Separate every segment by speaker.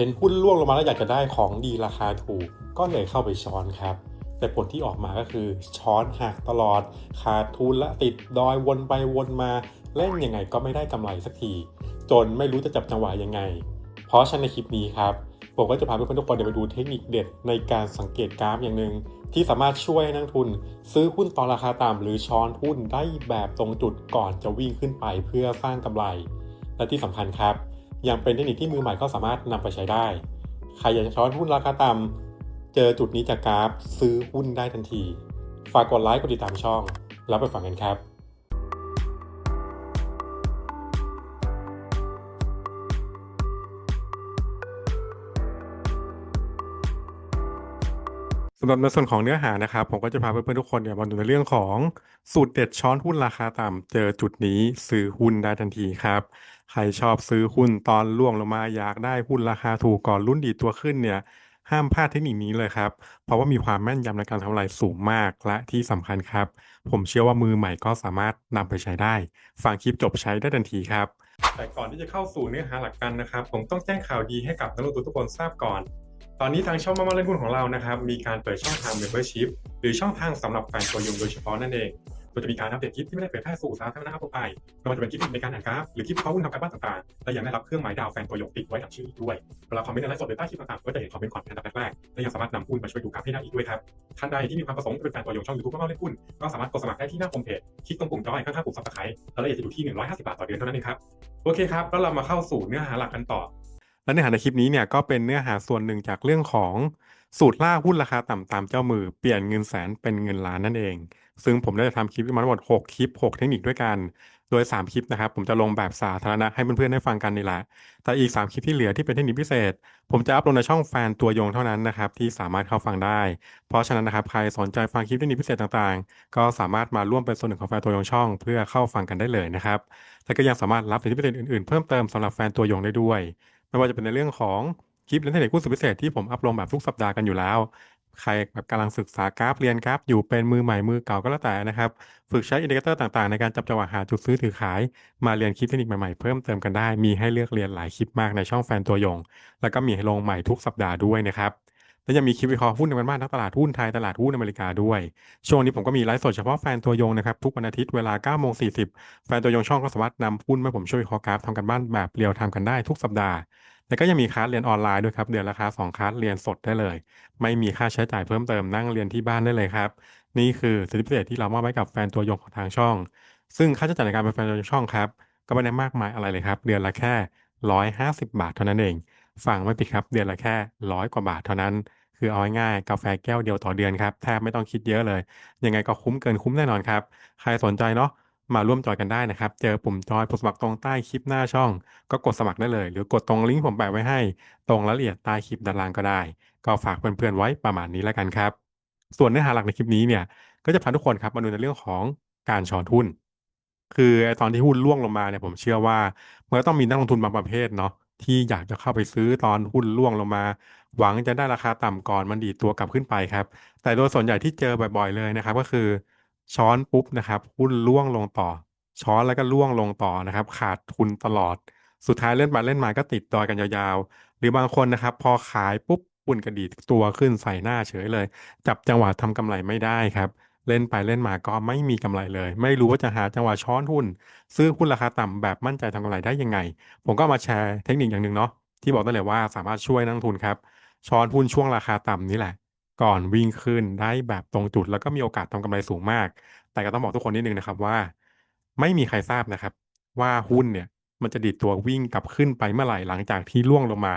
Speaker 1: เห็นหุ้นร่วงลงมาแล้วอยากจะได้ของดีราคาถูก ก็เลยเข้าไปช้อนครับ แต่ผลที่ออกมาก็คือช้อนหักตลอด ขาดทุนและติดดอยวนไปวนมาเล่นยังไงก็ไม่ได้กำไรสักที จนไม่รู้จะจับจังหวะยังไง เพราะฉะนั้นในคลิปนี้ครับผมก็จะพาเพื่อนๆทุกคนเดี๋ยไปดูเทคนิคเด็ดในการสังเกตกราฟอย่างหนึ่งที่สามารถช่วยให้นักทุน ซื้อหุ้นตอนราคาต่ำหรือช้อนหุ้นได้แบบตรงจุดก่อนจะวิ่งขึ้นไปเพื่อสร้างกำไร และที่สำคัญครับ ยังเป็นเทคนิคที่มือใหม่ก็สามารถนำไปใช้ได้ ใครอยากจะช้อนหุ้นราคาต่ำเจอจุดนี้จากกราฟซื้อหุ้นได้ทันที ฝากกดไลค์กดติดตามช่อง แล้วไปฟังกันครับสำหรับในส่วนของเนื้อหานะครับ ผมก็จะพาเพื่อนๆทุกคนเนี่ยมาดูในเรื่องของสูตรเด็ดช้อนหุ้นราคาต่ำเจอจุดนี้ซื้อหุ้นได้ทันทีครับ ใครชอบซื้อหุ้นตอนล่วงลงมาอยากได้หุ้นราคาถูกก่อนรุ่นดีดตัวขึ้นเนี่ย ห้ามพลาดเทคนิคนี้เลยครับ เพราะว่ามีความแม่นยำในการทำกำไรสูงมากและที่สำคัญครับ ผมเชื่อว่ามือใหม่ก็สามารถนำไปใช้ได้ ฟังคลิปจบใช้ได้ทันทีครับ แต่ก่อนที่จะเข้าสู่เนื้อหาหลักกันนะครับ ผมต้องแจ้งข่าวดีให้กับนักลงทุนทุกคนทราบก่อน ตอนนี้ทางช่องมามาเล่นหุ้นของเรานะครับมีการเปิดช่องทาง Membership หรือช่องทางสำหรับแฟนตัวยงโดยเฉพาะนั่นเอง โดยจะมีการอัปเดตคลิปที่ไม่ได้เผยแพร่สู่สาธารณะทั่วไปไม่ว่าจะเป็นคลิปในการอ่านกราฟหรือคลิปเข้อหุ้นทำการบ้านต่างๆและยังได้รับเครื่องหมายดาวแฟนตัวยงติดไว้กับชื่ออีกด้วยเวลาคอมเมนต์ในไลฟ์สดหรือใต้คลิปต่างๆก็จะเห็นคอมเมนต์ก่อนเป็นอันดับแรกๆและยังสามารถนำหุ้นมาช่วยดูกราฟให้ได้อีกด้วยครับท่านใดที่มีความประสงค์จะเป็นแฟนตัวยงช่องยูทูบมาเมาเล่นหุ้นก็สามารถกดสมัครได้ที่หน้าโฮมเพจคลิกตรงปุ่มจอยข้างๆปุ่ม subscribe รายละเอียดจะอยู่ที่ 150 บาทต่อเดือนเท่านั้นเองครับโอเคครับแล้วเรามาเข้าสู่เนื้อหาหลักกันต่อ และเนื้อหาในคลิปนี้เนี่ยก็เป็นเนื้อหาส่วนหนึ่งจากเรื่องของสูตรล่าหุ้นราคาต่ำตามเจ้ามือเปลี่ยนเงินแสนเป็นเงินล้านนั่นเอง ซึ่งผมได้ทำคลิปมาทั้งหมด 6 คลิป 6 เทคนิคด้วยกัน โดย 3 คลิปนะครับ ผมจะลงแบบสาธารณะให้เพื่อนๆได้ฟังกันนี่แหละ แต่อีก 3 คลิปที่เหลือที่เป็นเทคนิคพิเศษ ผมจะอัพลงในช่องแฟนตัวยงเท่านั้นนะครับ ที่สามารถเข้าฟังได้ เพราะฉะนั้นนะครับใครสนใจฟังคลิปเทคนิคพิเศษต่างๆ ก็สามารถมาร่วมเป็นส่วนหนึ่งของแฟนตัวยงช่อง เพื่อเข้าฟังกันได้เลยนะครับและก็ยังสามารถรับสิทธิพิเศษอื่นๆเพิ่มเติมสำหรับแฟนตัวยงได้ด้วย ไม่ว่าจะเป็นในเรื่องของคลิปและเทคนิคคู่สุดพิเศษที่ผมอัพลงแบบทุกสัปดาห์กันอยู่แล้ว ใครแบบกำลังศึกษากราฟ เรียนกราฟ อยู่เป็นมือใหม่มือเก่าก็แล้วแต่นะครับ ฝึกใช้อินดิเคเตอร์ต่างๆ ในการจับจังหวะหาจุดซื้อถือขาย มาเรียนคลิปเทคนิคใหม่ๆ เพิ่มเติมกันได้ มีให้เลือกเรียนหลายคลิปมากในช่องแฟนตัวยง แล้วก็มีให้ลงใหม่ทุกสัปดาห์ด้วยนะครับและยังมีคลิปวิเคราะห์หุ้นในบ้านทั้งตลาดหุ้นไทยตลาดหุ้นอเมริกาด้วย ช่วงนี้ผมก็มีไลฟ์สดเฉพาะแฟนตัวยงนะครับทุกวันอาทิตย์เวลา9โมง40 แฟนตัวยงช่องก็สามารถนำหุ้นมาผมช่วยวิเคราะห์กราฟทำกันบ้านแบบเรียวทำกันได้ทุกสัปดาห์ แล้วก็ยังมีคลาสเรียนออนไลน์ด้วยครับ เดือนละคลาส2คลาสเรียนสดได้เลย ไม่มีค่าใช้จ่ายเพิ่มเติมนั่งเรียนที่บ้านได้เลยครับ นี่คือสิทธิพิเศษที่เรามอบไว้กับแฟนตัวยงของทางช่อง ซึ่งค่าใช้จ่ายในการเป็นแฟนตัวยงช่องครับ ก็ไม่ได้มากมายอะไรเลยครับ เดือนละแค่ 150 บาทเท่านั้นเองฟังไม่ผิดครับ เดือนละแค่ร้อยกว่าบาทเท่านั้น คือเอาง่ายๆกาแฟแก้วเดียวต่อเดือนครับแทบไม่ต้องคิดเยอะเลย ยังไงก็คุ้มเกินคุ้มแน่นอนครับ ใครสนใจเนาะ มาร่วมจอยกันได้นะครับ เจอปุ่มจอยปุ่มสมัครตรงใต้คลิปหน้าช่อง ก็กดสมัครได้เลย หรือกดตรงลิงก์ผมแปะไว้ให้ ตรงรายละเอียดใต้คลิปด้านล่างก็ได้ ก็ฝากเพื่อนๆไว้ประมาณนี้แล้วกันครับ ส่วนเนื้อหาหลักในคลิปนี้เนี่ย ก็จะพาทุกคนครับมาดูในเรื่องของการช้อนหุ้น คือตอนที่หุ้นร่วงลงมาเนี่ยผมเชื่อว่ามันก็ต้องมีนักลงทุนบางประเภทเนาะที่อยากจะเข้าไปซื้อตอนหุ้นร่วงลงมา หวังจะได้ราคาต่ำก่อนมันดีดตัวกลับขึ้นไปครับ แต่โดยส่วนใหญ่ที่เจอบ่อย ๆเลยนะครับ ก็คือ ช้อนปุ๊บนะครับหุ้นร่วงลงต่อ ช้อนแล้วก็ร่วงลงต่อนะครับ ขาดทุนตลอด สุดท้ายเล่นไปเล่นมาก็ติดดอยกันยาวๆ หรือบางคนนะครับ พอขายปุ๊บหุ้นกระดีตัวขึ้นใส่หน้าเฉยเลย จับจังหวะทำกำไรไม่ได้ครับ เล่นไปเล่นมาก็ไม่มีกำไรเลย ไม่รู้ว่าจะหาจังหวะช้อนหุ้น ซื้อหุ้นราคาต่ำแบบมั่นใจทำกำไรได้ยังไง ผมก็มาแชร์เทคนิคอย่างหนึ่งเนาะที่บอกได้เลยว่าสามารถช่วยนักทุนครับช้อนหุ้นช่วงราคาต่ำนี่แหละ ก่อนวิ่งขึ้นได้แบบตรงจุด แล้วก็มีโอกาสทำกำไรสูงมาก แต่ก็ต้องบอกทุกคนนิดนึงนะครับว่า ไม่มีใครทราบนะครับ ว่าหุ้นเนี่ยมันจะดีดตัววิ่งกลับขึ้นไปเมื่อไหร่หลังจากที่ล่วงลงมา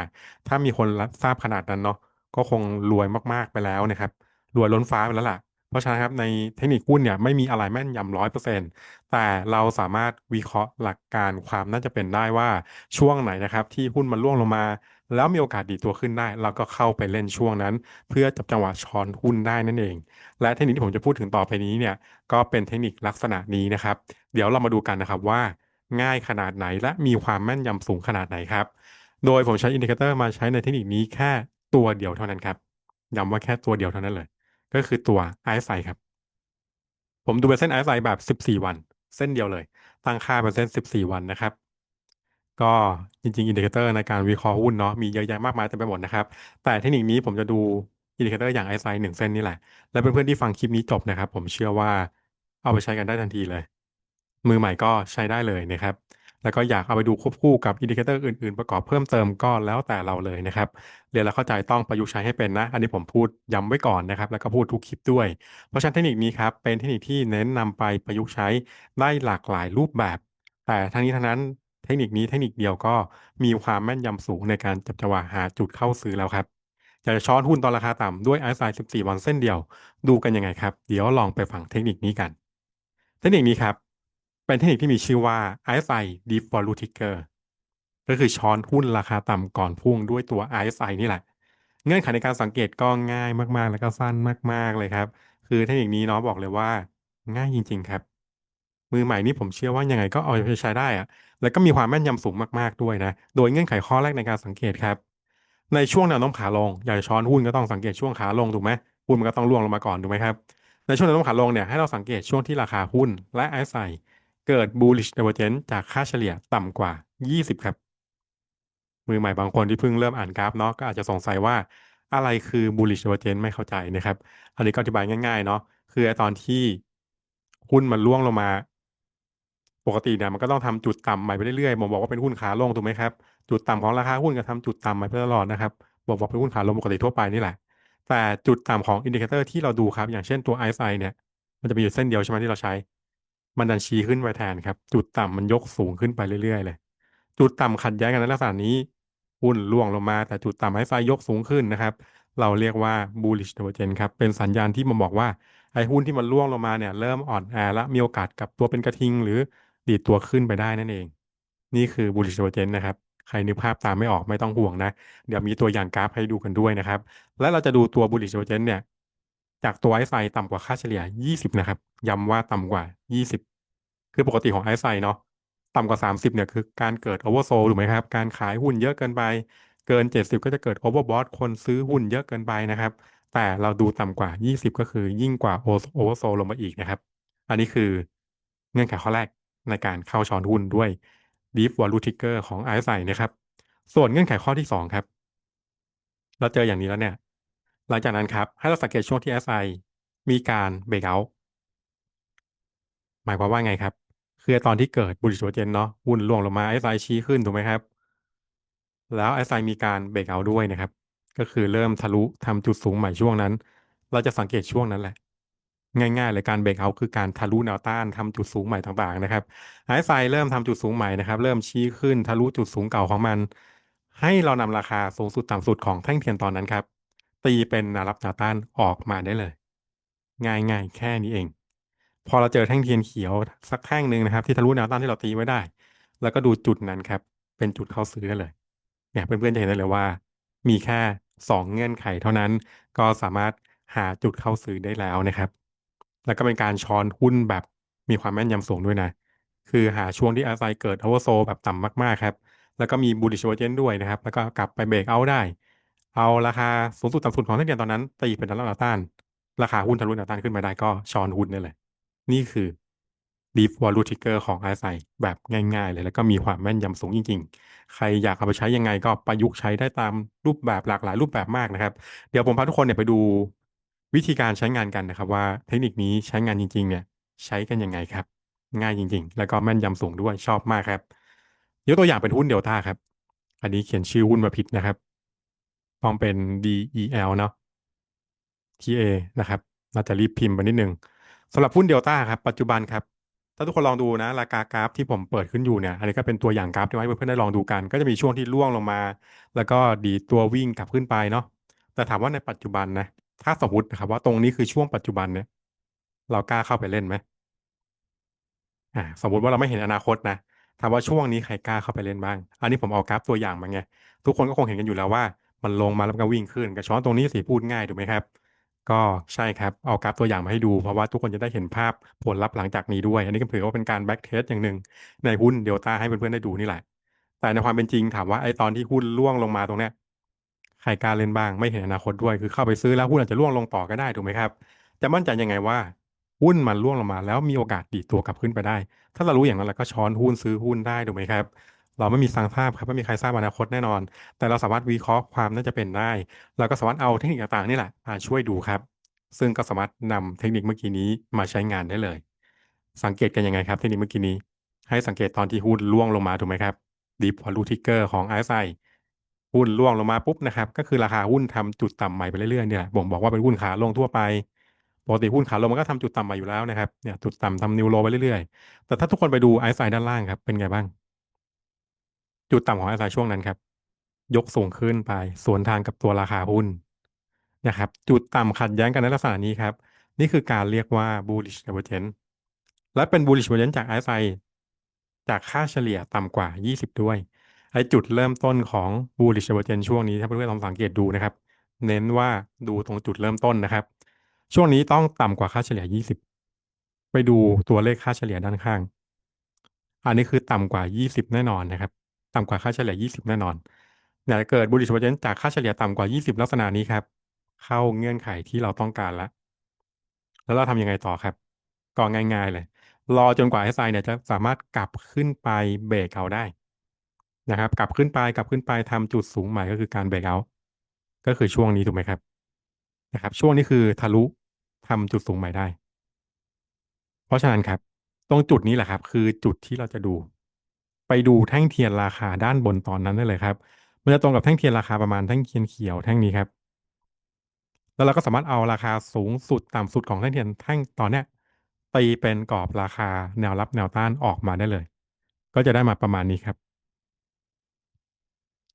Speaker 1: ถ้ามีคนรับทราบขนาดนั้นเนาะก็คงรวยมากๆไปแล้วนะครับรวยล้นฟ้าไปแล้วล่ะ เพราะฉะนั้นครับในเทคนิคหุ้นเนี่ยไม่มีอะไรแม่นยำร้อยเปอร์เซ็นต์แต่เราสามารถวิเคราะห์หลักการความน่าจะเป็นได้ว่าช่วงไหนนะครับ ที่หุ้นมันร่วงลงมา แล้วมีโอกาสดีตัวขึ้นได้ เราก็เข้าไปเล่นช่วงนั้น เพื่อจับจังหวะช้อนหุ้นได้นั่นเอง และเทคนิคที่ผมจะพูดถึงต่อไปนี้เนี่ยก็เป็นเทคนิคลักษณะนี้นะครับ เดี๋ยวเรามาดูกันนะครับว่า ง่ายขนาดไหนและมีความแม่นยำสูงขนาดไหนครับโดยผมใช้อินดิเคเตอร์มาใช้ในเทคนิคนี้แค่ตัวเดียวเท่านั้นครับย้ำว่าแค่ตัวเดียวเท่านั้นเลย ก็คือตัว RSI ครับ ผมดูเป็นเส้น RSI แบบ 14 วัน เส้นเดียวเลย ตั้งค่าเป็นเส้น 14 วันนะครับ ก็จริง ๆ อินดิเคเตอร์ในการวิเคราะห์หุ้นเนาะมีเยอะแยะมากมายเต็มไปหมดนะครับ แต่เทคนิคนี้ผมจะดูอินดิเคเตอร์อย่าง RSI หนึ่งเส้นนี่แหละ และเพื่อนๆที่ฟังคลิปนี้จบนะครับ ผมเชื่อว่าเอาไปใช้กันได้ทันทีเลย มือใหม่ก็ใช้ได้เลยนะครับ แล้วก็อยากเอาไปดูควบคู่กับอินดิเคเตอร์อื่นๆ ประกอบเพิ่มเติมก็แล้วแต่เราเลยนะครับ เรียนแล้วเข้าใจต้องประยุกต์ใช้ให้เป็นนะ อันนี้ผมพูดย้ำไว้ก่อนนะครับ แล้วก็พูดทุกคลิปด้วย เพราะฉะนั้นเทคนิคนี้ครับเป็นเทคนิคที่เน้นนำไปประยุกต์ใช้ได้หลากหลายรูปแบบ แต่ทั้งนี้ทั้งนั้น เทคนิคนี้เทคนิคเดียวก็มีความแม่นยำสูงในการจับจังหวะหาจุดเข้าซื้อแล้วครับอยากจะช้อนหุ้นตอนราคาต่ำด้วย RSI 14 วันเส้นเดียว ดูกันยังไงครับ เดี๋ยวลองไปฟังเทคนิคนี้กัน เทคนิคนี้ครับ เป็นเทคนิคที่มีชื่อว่า RSI Deep Value Trigger ก็คือช้อนหุ้นราคาต่ำก่อนพุ่งด้วยตัว RSI นี่แหละ เงื่อนไขในการสังเกตก็ง่ายมากๆ แล้วก็สั้นมาก ๆเลยครับ คือเทคนิคนี้เนาะบอกเลยว่า ง่ายจริง ๆ ครับ มือใหม่นี่ผมเชื่อว่ายังไงก็เอาไปใช้ได้อะแล้วก็มีความแม่นยำสูงมากๆด้วยนะ โดยเงื่อนไขข้อแรกในการสังเกตครับ ในช่วงแนวโน้มขาลงอย่ากจะช้อนหุ้นก็ต้องสังเกตช่วงขาลงถูกไหมหุ้นมันก็ต้องร่วงลงมาก่อนถูกไหมครับ ในช่วงแนวโน้มขาลงเนี่ยให้เราสังเกตช่วงที่ราคาหุ้นและ RSI เกิด bullish divergence จากค่าเฉลี่ยต่ำกว่า 20 ครับ มือใหม่บางคนที่เพิ่งเริ่มอ่านกราฟเนาะก็อาจจะสงสัยว่าอะไรคือ bullish divergence ไม่เข้าใจนะครับ อันนี้ก็อธิบายง่ายๆเนาะคือตอนที่หุ้นมันร่วงลงมา ปกติเนี่ยมันก็ต้องทำจุดต่ำใหม่ไปเรื่อยๆผมบอกว่าเป็นหุ้นขาลงถูกไหมครับจุดต่ำของราคาหุ้นก็ทำจุดต่ำใหม่ไปตลอดนะครับบอกว่าเป็นหุ้นขาลงปกติทั่วไปนี่แหละ แต่จุดต่ำของอินดิเคเตอร์ที่เราดูครับ อย่างเช่นตัว RSI เนี่ยมันจะมีอยู่เส้นเดียวใช่ไหมที่เราใช้ มันดันชี้ขึ้นไปแทนครับ จุดต่ำมันยกสูงขึ้นไปเรื่อยๆเลย จุดต่ำขัดแย้งกันในลักษณะนี้หุ้นร่วงลงมา แต่จุดต่ำ RSI ยกสูงขึ้นนะครับ เราเรียกว่า bullish divergence ครับ เป็นสัญญาณที่มาบอกว่าไอ้หุ้นที่มันร่วงลงมาเนี่ยเริ่มอ่อนแอและมีโอกาสกลับตัวเป็นกระทิง หรือ ดีดตัวขึ้นไปได้นั่นเอง นี่คือ bullish divergence นะครับ ใครนึกภาพตามไม่ออกไม่ต้องห่วงนะ เดี๋ยวมีตัวอย่างกราฟให้ดูกันด้วยนะครับ และเราจะดูตัว bullish divergence เนี่ย จากตัว RSI ต่ำกว่าค่าเฉลี่ย 20 นะครับ ย้ำว่าต่ำกว่า 20 คือปกติของ RSI เนาะต่ำกว่า 30 เนี่ยคือการเกิด oversold ถูกไหมครับ การขายหุ้นเยอะเกินไป เกิน 70 ก็จะเกิด overbought คนซื้อหุ้นเยอะเกินไปนะครับ แต่เราดูต่ำกว่า 20 ก็คือยิ่งกว่า oversold ลงมาอีกนะครับ อันนี้คือเงื่อนไขข้อแรก ในการเข้าช้อนหุ้นด้วย Deep Value Trigger ของ RSI นะครับ ส่วนเงื่อนไขข้อที่ 2 ครับ เราเจออย่างนี้แล้วเนี่ย หลังจากนั้นครับ ให้เราสังเกตช่วงที่ RSI มีการ break out หมายความว่าไงครับ คือตอนที่เกิด bullish divergence เนาะหุ้นร่วงลงมา RSI ชี้ขึ้นถูกไหมครับ แล้ว RSI มีการ break out ด้วยนะครับ ก็คือเริ่มทะลุทำจุดสูงใหม่ช่วงนั้น เราจะสังเกตช่วงนั้นแหละ ง่ายๆเลยการ break out คือการทะลุแนวต้านทำจุดสูงใหม่ต่างๆนะครับ RSI เริ่มทำจุดสูงใหม่นะครับ เริ่มชี้ขึ้นทะลุจุดสูงเก่าของมัน ให้เรานำราคาสูงสุดต่ำสุดของแท่งเทียนตอนนั้นครับ ตีเป็นนวรับแนวต้านออกมาได้เลย ง่ายๆ แค่นี้เอง พอเราเจอแท่งเทียนเขียวสักแท่งหนึ่งนะครับ ที่ทะลุแนวต้านที่เราตีไว้ได้ แล้วก็ดูจุดนั้นครับ เป็นจุดเข้าซื้อได้เลย เนี่ยเพื่อนๆจะเห็นได้เลยว่า มีแค่2เงื่อนไขเท่านั้นก็สามารถหาจุดเข้าซื้อได้แล้วนะครับ แล้วก็เป็นการช้อนหุ้นแบบมีความแม่นยำสูงด้วยนะ คือหาช่วงที่ RSI เกิด oversold แบบต่ำมากๆครับ แล้วก็มี bullish divergence ด้วยนะครับ แล้วก็กลับไปเบรกเอาได้ เอาราคาสูงสุดต่ำสุดของแท่งเทียนตอนนั้นตีเป็นแนวรับแนวต้าน ราคาหุ้นทะลุแนวต้านขึ้นมาได้ก็ช้อนหุ้นได้เลยนี่คือ Deep Value Trigger ของ RSI แบบง่าย ๆ เลย แล้วก็มีความแม่นยำสูงจริง ๆ ใครอยากเอาไปใช้ยังไงก็ประยุกต์ใช้ได้ตามรูปแบบหลากหลายรูปแบบมากนะครับ เดี๋ยวผมพาทุกคนเนี่ยไปดู วิธีการใช้งานกันนะครับว่าเทคนิคนี้ใช้งานจริงๆเนี่ยใช้กันยังไงครับ ง่ายจริง ๆ แล้วก็แม่นยำสูงด้วยชอบมากครับยกตัวอย่างเป็นหุ้นเดลต้าครับ อันนี้เขียนชื่อหุ้นมาผิดนะครับต้องเป็น DEL เนาะ TA นะครับน่าจะรีบพิมพ์ไปนิดนึงสำหรับหุ้นเดลต้าครับ ปัจจุบันครับ ถ้าทุกคนลองดูนะ ราคากราฟที่ผมเปิดขึ้นอยู่เนี่ย อันนี้ก็เป็นตัวอย่างกราฟที่ให้เพื่อนๆได้ลองดูกัน ก็จะมีช่วงที่ร่วงลงมา แล้วก็ดีตัววิ่งกลับขึ้นไปเนาะแต่ถามว่าในปัจจุบันนะ ถ้าสมมตินะครับว่าตรงนี้คือช่วงปัจจุบันเนี่ย เรากล้าเข้าไปเล่นไหมอ่าสมมติว่าเราไม่เห็นอนาคตนะถามว่าช่วงนี้ใครกล้าเข้าไปเล่นบ้าง อันนี้ผมเอากราฟตัวอย่างมาไง ทุกคนก็คงเห็นกันอยู่แล้วว่า มันลงมาแล้วก็วิ่งขึ้นกระช้อนตรงนี้สิพูดง่ายถูกไหมครับ ก็ใช่ครับ เอากราฟตัวอย่างมาให้ดู เพราะว่าทุกคนจะได้เห็นภาพผลลัพธ์หลังจากนี้ด้วย อันนี้ก็ถือว่าเป็นการแบ็กเทสอย่างหนึ่งในหุ้นเดลต้าให้เพื่อนๆได้ดูนี่แหละ แต่ในความเป็นจริงถามว่าไอ้ตอนที่หุ้นร่วงลงมาตรงเนี้ย ใครกล้าเล่นบ้างไม่เห็นอนาคตด้วย คือเข้าไปซื้อแล้วหุ้นอาจจะร่วงลงต่อก็ได้ถูกไหมครับ จะมั่นใจยังไงว่าหุ้นมันร่วงลงมา แล้วมีโอกาสดีตัวกลับขึ้นไปได้ ถ้าเรารู้อย่างนั้นเราก็ช้อนหุ้นซื้อหุ้นได้ถูกไหมครับเราไม่มีทางทราบครับไม่มีใครทราบอนาคตแน่นอน แต่เราสามารถวิเคราะห์ความน่าจะเป็นได้ เราก็สามารถเอาเทคนิคต่างๆนี่แหละมาช่วยดูครับ ซึ่งก็สามารถนำเทคนิคเมื่อกี้นี้มาใช้งานได้เลย สังเกตกันยังไงครับ เทคนิคเมื่อกี้นี้ ให้สังเกตตอนที่หุ้นร่วงลงมาถูกไหมครับ Deep Value Trigger ของ RSI หุ้นร่วงลงมาปุ๊บนะครับ ก็คือราคาหุ้นทำจุดต่ำใหม่ไปเรื่อยๆเนี่ยบ่งบอกว่าเป็นหุ้นขาลงทั่วไปปกติหุ้นขาลงมันก็ทำจุดต่ำม่อยู่แล้วนะครับเนี่ยจุดต่ำทำนิวโลไปเรื่อยๆ แต่ถ้าทุกคนไปดู RSI ด้านล่างครับ เป็นไงบ้าง จุดต่ำของ RSI ช่วงนั้นครับ ยกสูงขึ้นไปสวนทางกับตัวราคาหุ้นนะครับ จุดต่ำขัดแย้งกันในลักษณะนี้ครับ นี่คือการเรียกว่า bullish divergence และเป็น bullish divergence จาก RSI จากค่าเฉลี่ยต่ำกว่า 20 ด้วย ไอ้จุดเริ่มต้นของ bullish divergence ช่วงนี้ถ้าเพื่อนๆลองสังเกตดูนะครับ เน้นว่าดูตรงจุดเริ่มต้นนะครับ ช่วงนี้ต้องต่ำกว่าค่าเฉลี่ย 20 ไปดูตัวเลขค่าเฉลี่ยด้านข้าง อันนี้คือต่ำกว่า 20 แน่นอนนะครับ ต่ำกว่าค่าเฉลี่ย 20 แน่นอนเนี่ยเกิด bullish divergence จากค่าเฉลี่ยต่ำกว่า 20 ลักษณะนี้ครับ เข้าเงื่อนไขที่เราต้องการแล้วแล้วเราทำยังไงต่อครับก็ง่าย ๆ เลย รอจนกว่า SI เนี่ยจะสามารถกลับขึ้นไปเบรกเอาได้ นะครับ กลับขึ้นไปกลับขึ้นไปทำจุดสูงใหม่ก็คือการเบรกเอาก็คือช่วงนี้ถูกไหมครับนะครับ ช่วงนี้คือทะลุทำจุดสูงใหม่ได้ เพราะฉะนั้นครับ ตรงจุดนี้แหละครับ คือจุดที่เราจะดู ไปดูแท่งเทียนราคาด้านบนตอนนั้นได้เลยครับมันจะตรงกับแท่งเทียนราคาประมาณแท่งเทียนเขียวแท่งนี้ครับ แล้วเราก็สามารถเอาราคาสูงสุดต่ำสุดของแท่งเทียนแท่งตอนเนี้ยตีเป็นกรอบราคาแนวรับแนวต้านออกมาได้เลย ก็จะได้มาประมาณนี้ครับ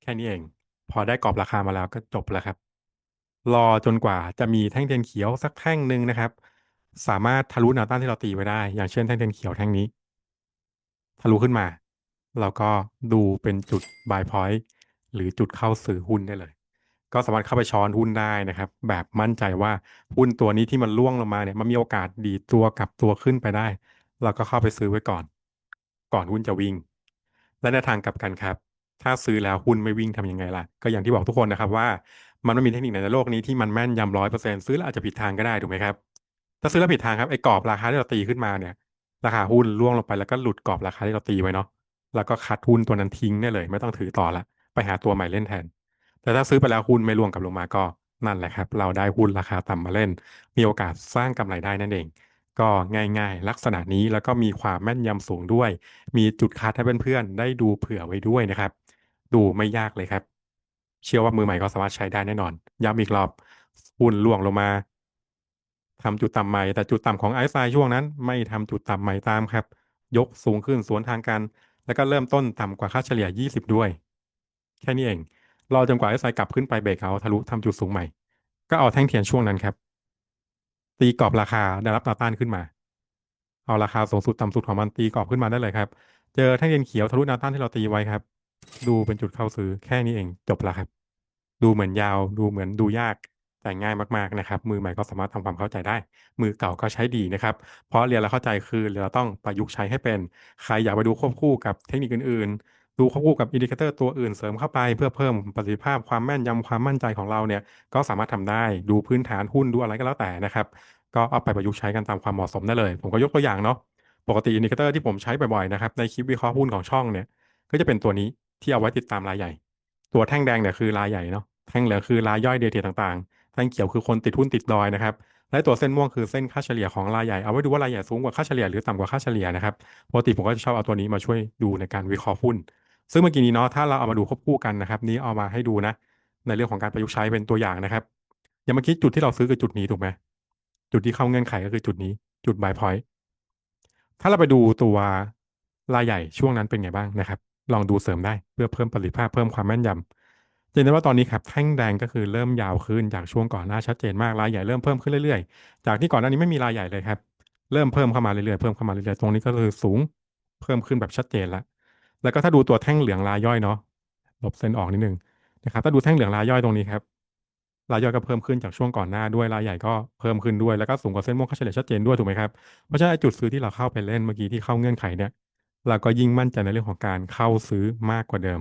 Speaker 1: ค่นี้เอง พอได้กรอบราคามาแล้วก็จบแล้วครับ รอจนกว่าจะมีแท่งเทียนเขียวสักแท่งหนึ่งนะครับ สามารถทะลุแนวต้านที่เราตีไว้ได้ อย่างเช่นแท่งเทียนเขียวแท่งนี้ ทะลุขึ้นมา เราก็ดูเป็นจุด buy point หรือจุดเข้าซื้อหุ้นได้เลย ก็สามารถเข้าไปช้อนหุ้นได้นะครับ แบบมั่นใจว่าหุ้นตัวนี้ที่มันล่วงลงมาเนี่ยมันมีโอกาสดีตัวกลับตัวขึ้นไปได้ เราก็เข้าไปซื้อไว้ก่อน ก่อนหุ้นจะวิ่ง และในทางกลับกันครับ ถ้าซื้อแล้วหุ้นไม่วิ่งทำยังไงล่ะ ก็อย่างที่บอกทุกคนนะครับว่ามันไม่มีเทคนิคไหนในโลกนี้ที่มันแม่นยำร้อยเปอร์เซ็นต์ซื้อแล้วอาจจะผิดทางก็ได้ถูกไหมครับ ถ้าซื้อแล้วผิดทางครับไอ้กรอบราคาที่เราตีขึ้นมาเนี่ย ราคาหุ้นร่วงลงไปแล้วก็หลุดกรอบราคาที่เราตีไว้เนาะแล้วก็คัดหุ้นตัวนั้นทิ้งได้เลย ไม่ต้องถือต่อละไปหาตัวใหม่เล่นแทน แต่ถ้าซื้อไปแล้วหุ้นไม่ร่วงกลับลงมาก็นั่นแหละครับ เราได้หุ้นราคาต่ำมาเล่น มีโอกาสสร้างกำไรได้นั่นเอง ก็ง่ายๆ ลักษณะนี้แล้วก็มีความแม่นยำสูงด้วย มีจุดคัดให้เพื่อนๆได้ดูเผื่อไว้ด้วยนะครับ ดูไม่ยากเลยครับ เชื่อว่ามือใหม่ก็สามารถใช้ได้แน่นอน ย้ำอีกรอบหุ้นล่วงลงมาทำจุดต่ำใหม่ แต่จุดต่ำของไอซ์ไซช่วงนั้น ไม่ทำจุดต่ำใหม่ตามครับ ยกสูงขึ้นสวนทางกัน แล้วก็เริ่มต้นต่ำกว่าค่าเฉลี่ย 20 ด้วย แค่นี้เอง รอจนกว่าไอซ์ไซกลับขึ้นไปเบรกเอาทะลุทำจุดสูงใหม่ ก็เอาแท่งเทียนช่วงนั้นครับ ตีกรอบราคาได้รับแนวต้านขึ้นมา เอาราคาสูงสุดต่ำสุดของมันตีกรอบขึ้นมาได้เลยครับ เจอแท่งเทียนเขียวทะลุแนวต้านที่เราตีไว้ครับ ดูเป็นจุดเข้าซื้อแค่นี้เองจบละครับ ดูเหมือนยาวดูเหมือนดูยากแต่ง่ายมากๆนะครับ มือใหม่ก็สามารถทำความเข้าใจได้ มือเก่าก็ใช้ดีนะครับ เพราะเรียนแล้วเข้าใจคือเราต้องประยุกต์ใช้ให้เป็น ใครอยากไปดูควบคู่กับเทคนิคอื่นๆ ดูควบคู่กับอินดิเคเตอร์ตัวอื่นเสริมเข้าไป เพื่อเพิ่มประสิทธิภาพความแม่นยำความมั่นใจของเราเนี่ย ก็สามารถทำได้ดูพื้นฐานหุ้นดูอะไรก็แล้วแต่นะครับ ก็เอาไปประยุกต์ใช้กันตามความเหมาะสมได้เลย ผมก็ยกตัวอย่างเนาะปกติอินดิเคเตอร์ที่ผมใช้บ่อยๆนะครับในคลิปวิเคราะห์หุ้นของช่องเนี่ยก็จะเป็นตัวนี้ ที่เอาไว้ติดตามรายใหญ่ ตัวแท่งแดงเนี่ยคือรายใหญ่เนาะแท่งเหลืองคือรายย่อยเดเทรดต่างๆแท่งเขียวคือคนติดหุ้นติดดอยนะครับและตัวเส้นม่วงคือเส้นค่าเฉลี่ยของรายใหญ่เอาไว้ดูว่ารายใหญ่สูงกว่าค่าเฉลี่ยหรือต่ำกว่าค่าเฉลี่ยนะครับปกติผมก็จะชอบเอาตัวนี้มาช่วยดูในการวิเคราะห์หุ้น ซึ่งเมื่อกี้นี้เนาะถ้าเราเอามาดูควบคู่กันนะครับ นี้เอามาให้ดูนะ ในเรื่องของการประยุกต์ใช้เป็นตัวอย่างนะครับอย่าเมื่อกี้จุดที่เราซื้อคือจุดนี้ถูกไหมจุดที่เข้าเงื่อนไขก็คือจุดนี้ จุด buy point ถ้าเราไปดูตัวรายใหญ่ช่วงนั้นเป็นไงบ้างนะครับ ลองดูเสริมได้เพื่อเพิ่มประสิทธิภาพเพิ่มความแม่นยำจะเห็นได้ว่าตอนนี้ครับแท่งแดงก็คือเริ่มยาวขึ้นจากช่วงก่อนหน้าชัดเจนมากรายใหญ่เริ่มเพิ่มขึ้นเรื่อยๆ จากที่ก่อนหน้านี้ไม่มีรายใหญ่เลยครับ เริ่มเพิ่มเข้ามาเรื่อยๆเพิ่มเข้ามาเรื่อยๆตรงนี้ก็คือสูงเพิ่มขึ้นแบบชัดเจนล้วแล้วก็ถ้าดูตัวแท่งเหลืองรายย่อยเนาะลบเส้นออกนิดนึงนะครับ ถ้าดูแท่งเหลืองรายย่อยตรงนี้ครับรายย่อยก็เพิ่มขึ้นจากช่วงก่อนหน้าด้วยรายใหญ่ก็เพิ่มขึ้นด้วยแล้วก็สูงกว่าเส้นม่วงค่าเฉลี่ยชัดเจนด้วยถูกไหมครับเพราะฉะนั้นจุดซื้อที่เราเข้าไปเล่นเมื่อกี้ที่เข้าเงื่อนไขเนี่ย เราก็ยิ่งมั่นใจในเรื่องของการเข้าซื้อมากกว่าเดิม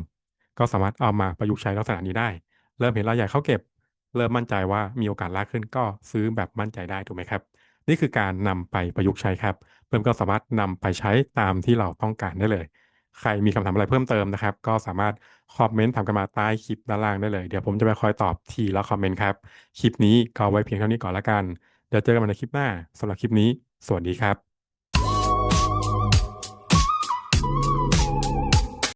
Speaker 1: ก็สามารถเอามาประยุกต์ใช้ลักษณะนี้ได้ เริ่มเห็นรายใหญ่เข้าเก็บ เริ่มมั่นใจว่ามีโอกาสลากขึ้นก็ซื้อแบบมั่นใจได้ถูกไหมครับ นี่คือการนำไปประยุกต์ใช้ครับ เพื่อนก็สามารถนำไปใช้ตามที่เราต้องการได้เลย ใครมีคำถามอะไรเพิ่มเติมนะครับ ก็สามารถคอมเมนต์ถามกันมาใต้คลิปด้านล่างได้เลย เดี๋ยวผมจะไปคอยตอบทีละคอมเมนต์ครับ คลิปนี้ก็ไว้เพียงเท่านี้ก่อนละกัน เดี๋ยวเจอกันใหม่ในคลิปหน้าสำหรับคลิปนี้ สวัสดีครับ